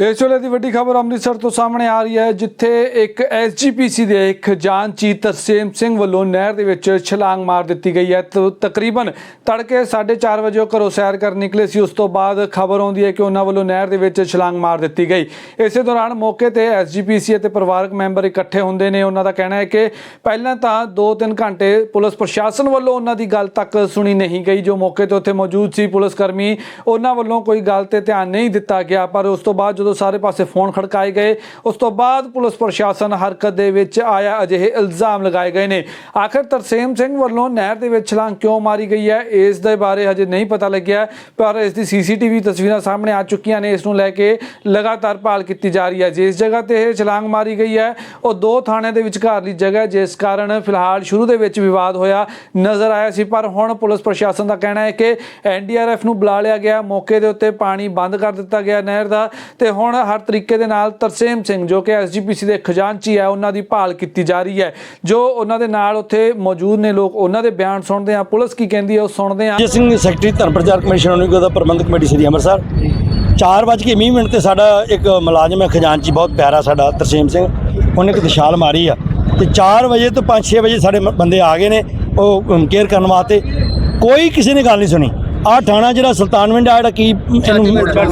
ਇਸ ਵੇਲੇ ਦੀ ਵੱਡੀ ਖਬਰ ਅੰਮ੍ਰਿਤਸਰ ਤੋਂ ਸਾਹਮਣੇ ਆ ਰਹੀ ਹੈ, ਜਿੱਥੇ ਇੱਕ ਐਸਜੀਪੀਸੀ ਦੇ ਇੱਕ ਖਜ਼ਾਨਚੀ ਤਰਸੇਮ ਸਿੰਘ ਵੱਲੋਂ ਨਹਿਰ ਦੇ ਵਿੱਚ ਛਲਾਂਗ ਮਾਰ ਦਿੱਤੀ ਗਈ ਹੈ। ਤੋ ਤਕਰੀਬਨ ਤੜਕੇ 4:30 ਵਜੇ ਉਹ ਘਰੋਂ ਸੈਰ ਕਰਨ ਨਿਕਲੇ ਸੀ। ਉਸ ਤੋਂ ਬਾਅਦ ਖਬਰ ਆਉਂਦੀ ਹੈ ਕਿ ਉਹਨਾਂ ਵੱਲੋਂ ਨਹਿਰ ਦੇ ਵਿੱਚ ਛਲਾਂਗ ਮਾਰ ਦਿੱਤੀ ਗਈ। ਇਸੇ ਦੌਰਾਨ ਮੌਕੇ ਤੇ ਐਸਜੀਪੀਸੀ ਅਤੇ ਪਰਿਵਾਰਕ ਮੈਂਬਰ ਇਕੱਠੇ ਹੁੰਦੇ ਨੇ। ਉਹਨਾਂ ਦਾ ਕਹਿਣਾ ਹੈ ਕਿ ਪਹਿਲਾਂ ਤਾਂ 2-3 ਘੰਟੇ ਪੁਲਿਸ ਪ੍ਰਸ਼ਾਸਨ ਵੱਲੋਂ ਉਹਨਾਂ ਦੀ ਗੱਲ ਤੱਕ ਸੁਣੀ ਨਹੀਂ ਗਈ। ਜੋ ਮੌਕੇ ਤੇ ਉੱਥੇ ਮੌਜੂਦ ਸੀ ਪੁਲਿਸ ਕਰਮੀ ਉਹਨਾਂ ਵੱਲੋਂ ਕੋਈ ਗੱਲ ਤੇ ਧਿਆਨ ਨਹੀਂ ਦਿੱਤਾ ਗਿਆ। ਪਰ ਉਸ ਤੋਂ ਬਾਅਦ ਜਦੋਂ ਸਾਰੇ ਪਾਸੇ ਫੋਨ ਖੜਕਾਏ ਗਏ, ਉਸ ਤੋਂ ਬਾਅਦ ਪੁਲਿਸ ਪ੍ਰਸ਼ਾਸਨ ਹਰਕਤ ਦੇ ਵਿੱਚ ਆਇਆ, ਅਜਿਹੇ ਇਲਜ਼ਾਮ ਲਗਾਏ ਗਏ ਨੇ। ਆਖਰ ਤਰਸੇਮ ਸਿੰਘ ਵੱਲੋਂ ਨਹਿਰ ਦੇ ਵਿੱਚ ਛਲਾਂਗ ਕਿਉਂ ਮਾਰੀ ਗਈ ਹੈ? ਇਸ ਦੇ ਬਾਰੇ ਹਜੇ ਨਹੀਂ ਪਤਾ ਲੱਗਿਆ, ਪਰ ਇਸ ਦੀ ਸੀਸੀਟੀਵੀ ਤਸਵੀਰਾਂ ਸਾਹਮਣੇ ਆ ਚੁੱਕੀਆਂ ਨੇ। ਇਸ ਨੂੰ ਲੈ ਕੇ ਲਗਾਤਾਰ ਭਾਲ ਕੀਤੀ ਜਾ ਰਹੀ ਹੈ। ਜਿਸ ਜਗ੍ਹਾ ਤੇ ਇਹ ਛਲਾਂਗ ਮਾਰੀ ਗਈ ਹੈ, ਉਹ ਦੋ ਥਾਣਿਆਂ ਦੇ ਵਿਚਕਾਰਲੀ ਜਗ੍ਹਾ ਜਿਸ ਕਾਰਨ ਫਿਲਹਾਲ ਸ਼ੁਰੂ ਦੇ ਵਿੱਚ ਵਿਵਾਦ ਹੋਇਆ ਨਜ਼ਰ ਆਇਆ ਸੀ। ਪਰ ਹੁਣ ਪੁਲਿਸ ਪ੍ਰਸ਼ਾਸਨ ਦਾ ਕਹਿਣਾ ਹੈ ਕਿ ਐਨਡੀਆਰਐਫ ਨੂੰ ਬੁਲਾ ਲਿਆ ਗਿਆ। ਮੌਕੇ ਦੇ ਉੱਤੇ ਪਾਣੀ ਬੰਦ ਕਰ ਦਿੱਤਾ ਗਿਆ ਨਹਿਰ ਦਾ ਤੇ ਹੁਣ ਹਰ ਤਰੀਕੇ ਦੇ ਨਾਲ ਤਰਸੇਮ ਸਿੰਘ ਜੋ ਕਿ ਐਸਜੀਪੀਸੀ ਦੇ ਖਜ਼ਾਨਚੀ ਹੈ ਉਹਨਾਂ ਦੀ ਭਾਲ ਕੀਤੀ ਜਾ ਰਹੀ ਹੈ। ਜੋ ਉਹਨਾਂ ਦੇ ਨਾਲ ਉੱਥੇ ਮੌਜੂਦ ਨੇ ਲੋਕ ਉਹਨਾਂ ਦੇ ਬਿਆਨ ਸੁਣਦੇ ਆ ਪੁਲਿਸ ਕੀ ਕਹਿੰਦੀ ਹੈ ਉਹ ਸੁਣਦੇ ਆ ਜੀ ਸਿੰਘ ਸੈਕਟਰੀ ਧਰਮ ਪ੍ਰਚਾਰ ਕਮਿਸ਼ਨ ਨੂੰ ਦਾ ਪ੍ਰਬੰਧਕ ਕਮੇਟੀ ਸ੍ਰੀ ਅੰਮ੍ਰਿਤਸਰ। 4:20 ਮਿੰਟ ਤੇ ਸਾਡਾ ਇੱਕ ਮੁਲਾਜ਼ਮ ਹੈ ਖਜ਼ਾਨਚੀ ਬਹੁਤ ਪਿਆਰਾ ਸਾਡਾ ਤਰਸੇਮ ਸਿੰਘ। ਉਹਨੇ ਇੱਕ ਦਿਸ਼ਾਲ ਮਾਰੀ ਆ। ਤੇ 4 ਵਜੇ ਤੋਂ 5-6 ਵਜੇ ਸਾਡੇ ਬੰਦੇ ਆ ਗਏ ਨੇ ਉਹ ਕੇਅਰ ਕਰਨ ਵਾਸਤੇ। ਕੋਈ ਕਿਸੇ ਨੇ ਗੱਲ ਨਹੀਂ ਸੁਣੀ। ਆਹ ਥਾਣਾ ਜਿਹੜਾ ਸੁਲਤਾਨਵਿੰਡ ਆ ਜਿਹੜਾ ਕੀ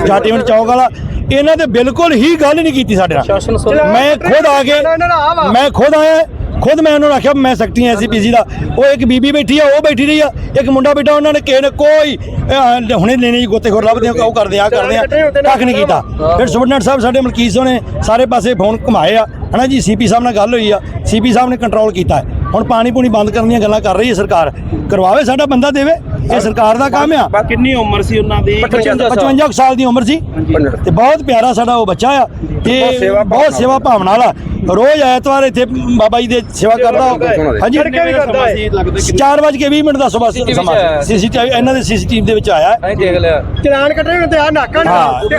ਜਾਟੀਵਿੰਡ ਚੌਕ ਵਾਲਾ ਇਹਨਾਂ ਦੇ ਬਿਲਕੁਲ ਹੀ ਗੱਲ ਨਹੀਂ ਕੀਤੀ ਸਾਡੇ ਨਾਲ। ਮੈਂ ਖੁਦ ਆ ਕੇ ਮੈਂ ਖੁਦ ਆਇਆ ਖੁਦ ਮੈਂ ਉਹਨਾਂ ਨੂੰ ਆਖਿਆ ਮੈਂ ਸਕਤੀ ਐ ਐਸਪੀਜੀ ਦਾ। ਉਹ ਇੱਕ ਬੀਬੀ ਬੈਠੀ ਆ ਉਹ ਬੈਠੀ ਰਹੀ ਆ। ਇੱਕ ਮੁੰਡਾ ਬੈਠਾ ਉਹਨਾਂ ਨੇ ਕਿਸੇ ਨੇ ਕੋਈ ਹੁਣੇ ਲੈਣੇ ਜੀ ਗੋਤੇਖੋਰ ਲੱਭਦੇ ਆ ਉਹ ਕਰਦੇ ਆ ਕਰਦੇ ਆ। ਕੱਖ ਨਹੀਂ ਕੀਤਾ। ਫਿਰ ਸੁਬਨਟ ਸਾਹਿਬ ਸਾਡੇ ਮਲਕੀਤ ਸਿੰਘ ਨੇ ਸਾਰੇ ਪਾਸੇ ਫੋਨ ਘੁਮਾਏ ਆ। ਹਨਾ ਜੀ ਸੀਪੀ ਸਾਹਿਬ ਨਾਲ ਗੱਲ ਹੋਈ ਆ। ਸੀਪੀ ਸਾਹਿਬ ਨੇ ਕੰਟਰੋਲ ਕੀਤਾ। ਹੁਣ ਪਾਣੀ ਪੂਣੀ ਬੰਦ ਕਰਨ ਦੀਆਂ ਗੱਲਾਂ ਕਰ ਰਹੀ ਹੈ ਸਰਕਾਰ। ਕਰਵਾਵੇ ਸਾਡਾ ਬੰਦਾ ਦੇਵੇ। ਇਹ ਸਰਕਾਰ ਦਾ ਕੰਮ ਆ। ਕਿੰਨੀ ਉਮਰ ਸੀ ਉਹਨਾਂ ਦੀ? 55 ਕੁ ਸਾਲ ਦੀ ਉਮਰ ਸੀ ਤੇ ਬਹੁਤ ਪਿਆਰਾ ਸਾਡਾ ਉਹ ਬੱਚਾ ਆ ਤੇ ਬਹੁਤ ਸੇਵਾ ਭਾਵਨਾ ਵਾਲਾ। ਰੋਜ਼ ਐਤਵਾਰ ਇੱਥੇ ਬਾਬਾ ਜੀ ਦੇ ਸੇਵਾ ਕਰਦਾ। ਹਾਂਜੀ। ਕਿੰਨੇ ਵਜੇ ਦਾ ਸਮਾਂ ਸੀ ਲੱਗਦਾ ਕਿ 4:20 ਮਿੰਟ ਦਾ ਸਵੇਰ ਸਮਾਂ ਸੀਸੀਟੀਵੀ ਇਹਨਾਂ ਦੇ ਸੀਸੀਟੀਵੀ ਦੇ ਵਿੱਚ ਆਇਆ। ਹੈ। ਚਲਾਨ ਕੱਢਣੇ ਨੂੰ ਤੇ ਆ ਨਾਕਾ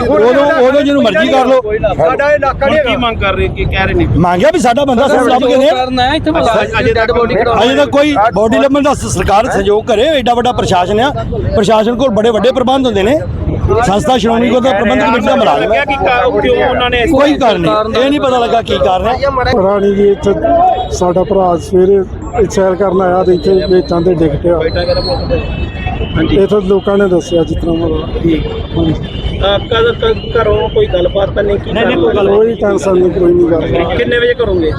ਉਦੋਂ ਉਦੋਂ ਜਿਹਨੂੰ ਮਰਜ਼ੀ ਕਰ ਲਓ। ਸਾਡਾ ਇਹ ਨਾਕਾ ਨਹੀਂ ਕੀ ਮੰਗ ਕਰ ਰਹੇ ਕੀ ਕਹਿ ਰਹੇ ਨੇ? ਮੰਗਿਆ ਵੀ ਸਾਡਾ ਬੰਦਾ ਸਾਨੂੰ ਲੱਭ ਕੇ ਦੇ ਅਜੇ ਤੱਕ ਅਜੇ ਤਾਂ ਕੋਈ ਬੋਡੀ ਲੱਭਣ ਦਾ ਸਰਕਾਰ ਸਹਿਯੋਗ ਕਰੇ ਐਡਾ ਵੱਡਾ ਪ੍ਰਸ਼ਾਸਨ ਆ। ਪ੍ਰਸ਼ਾਸਨ ਕੋਲ ਬੜੇ ਵੱਡੇ ਪ੍ਰਬੰਧ ਹੁੰਦੇ ਨੇ। ਸੰਸਥਾ ਸ਼੍ਰੋਮਣੀ ਗੁਰਦੁਆਰਾ ਪ੍ਰਬੰਧਕ ਕਮੇਟੀ ਦਾ ਮੁਲਾਜ਼ਮ ਹੈ ਕਿ ਕਾ- ਕਿਉਂ ਉਹਨਾਂ ਨੇ ਕੋਈ ਕਾਰਨ ਨਹੀਂ। ਇਹ ਨਹੀਂ ਪਤਾ ਲੱਗਾ ਕੀ ਕਾਰਨ ਹੈ। ਰਾਣੀ ਜੀ ਇੱਥੇ ਸਾਡਾ ਭਰਾ ਸਵੇਰੇ ਸੈਰ ਕਰਨ ਆਇਆ ਤੇ ਇੱਥੇ ਵੇਚਾਂ ਤੇ ਡਿੱਗ ਪਿਆ। ਇੱਥੇ ਲੋਕਾਂ ਨੇ ਦੱਸਿਆ ਤਰ੍ਹਾਂ ਮਤਲਬ। ਆਪਕਾ ਤਾਂ ਘਰੋਂ ਕੋਈ ਗੱਲਬਾਤ ਤਾਂ ਨਹੀਂ ਕੀਤੀ ਕੋਈ ਟੈਨਸ਼ਨ ਨਹੀਂ ਕੋਈ ਨਹੀਂ ਗੱਲ। ਕਿੰਨੇ ਵਜੇ ਕਰੋਗੇ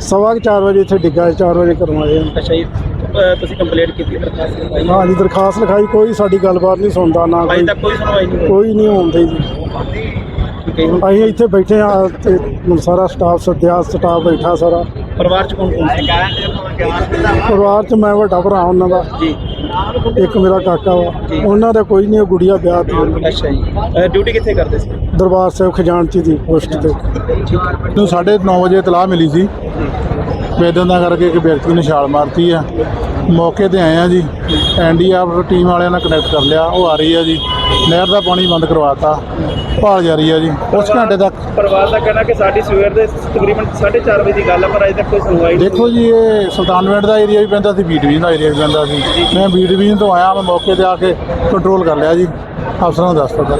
ਸਵਾ ਕੁ ਚਾਰ ਵਜੇ ਇੱਥੇ ਡਿੱਗਾ 4 ਵਜੇ ਕਰਵਾਏ ਅੱਛਾ ਜੀ। ਤੁਸੀਂ ਕੰਪਲੇਂਟ ਕੀਤੀ ਦਰਖਾਸਤ ਲਗਾਈ ਹਾਂ ਜੀ ਦਰਖਾਸਤ ਲਿਖਾਈ ਕੋਈ ਸਾਡੀ ਗੱਲਬਾਤ ਨਹੀਂ ਸੁਣਦਾ ਨਾ ਅਜੇ ਕੋਈ ਤੱਕ ਕੋਈ ਸੁਣਵਾਈ ਨਹੀਂ ਹੋਈ। ਕੋਈ ਨਹੀਂ ਹੁੰਦੀ ਜੀ। ਠੀਕ ਹੈ ਜੀ। ਅਸੀਂ ਇੱਥੇ ਬੈਠੇ ਆ ਤੇ ਹੁਣ ਸਾਰਾ ਸਟਾਫ ਸੱਦਿਆ ਸਟਾਫ ਬੈਠਾ ਸਾਰਾ। ਪਰਿਵਾਰ ਚ ਕੌਣ ਕੌਣ ਸੀ? ਪਰਿਵਾਰ 'ਚ ਮੈਂ ਵੱਡਾ ਭਰਾ ਉਹਨਾਂ ਦਾ। ਜੀ। ਇੱਕ ਮੇਰਾ ਕਾਕਾ ਵਾ। ਉਹਨਾਂ ਦਾ ਕੋਈ ਨਹੀਂ ਉਹ ਗੁੜੀਆ ਵਿਆਹ ਤੇ ਅੱਛਾ ਜੀ। ਡਿਊਟੀ ਕਿੱਥੇ ਕਰਦੇ ਸੀ? ਦਰਬਾਰ ਸਾਹਿਬ ਖਜ਼ਾਨਚੀ ਦੀ ਪੋਸਟ ਤੇ। ਨੂੰ 9:30 ਵਜੇ ਇਤਲਾਹ ਮਿਲੀ ਸੀ। ਵੇਦਨ ਦਾ ਕਰਕੇ ਇੱਕ ਵਿਅਕਤੀ ਨੇ ਛਾਲ ਮਾਰਤੀ ਆ। ਮੌਕੇ ਤੇ ਆਏ ਆ ਜੀ। ਐਨਡੀਆਰਐਫ ਟੀਮ ਵਾਲਿਆਂ ਨਾਲ ਕਨੈਕਟ ਕਰ ਲਿਆ। ਉਹ ਆ ਰਹੀ ਆ ਜੀ। ਨਹਿਰ ਦਾ ਪਾਣੀ ਬੰਦ ਕਰਵਾਤਾ। ਭਾਲ ਜਾਰੀ ਆ ਜੀ। ਉਸ ਘੰਟੇ ਤੱਕ ਪਰਿਵਾਰ ਦਾ ਕਹਿਣਾ ਕਿ ਸਾਡੀ ਸਵੇਰ ਦੇ ਤਕਰੀਬਨ 4:30 ਵਜੇ ਦੀ ਗੱਲ ਹੈ ਪਰ ਅਜੇ ਤੱਕ ਕੋਈ ਸੁਣਵਾਈ ਨਹੀਂ ਦੇਖੋ ਜੀ ਇਹ ਸੁਲਤਾਨਵਿੰਡ ਦਾ ਏਰੀਆ ਵੀ ਪੈਂਦਾ ਸੀ ਬੀ ਡਿਵੀਜ਼ਨ ਦਾ ਏਰੀਆ ਵੀ ਪੈਂਦਾ ਸੀ। ਮੈਂ ਬੀ ਡਿਵੀਜ਼ਨ ਤੋਂ ਆਇਆ ਮੈਂ ਮੌਕੇ ਤੇ ਆ ਕੇ ਕੰਟਰੋਲ ਕਰ ਲਿਆ ਜੀ। ਅਫਸਰਾਂ ਨੂੰ ਦੱਸ ਦਿੱਤਾ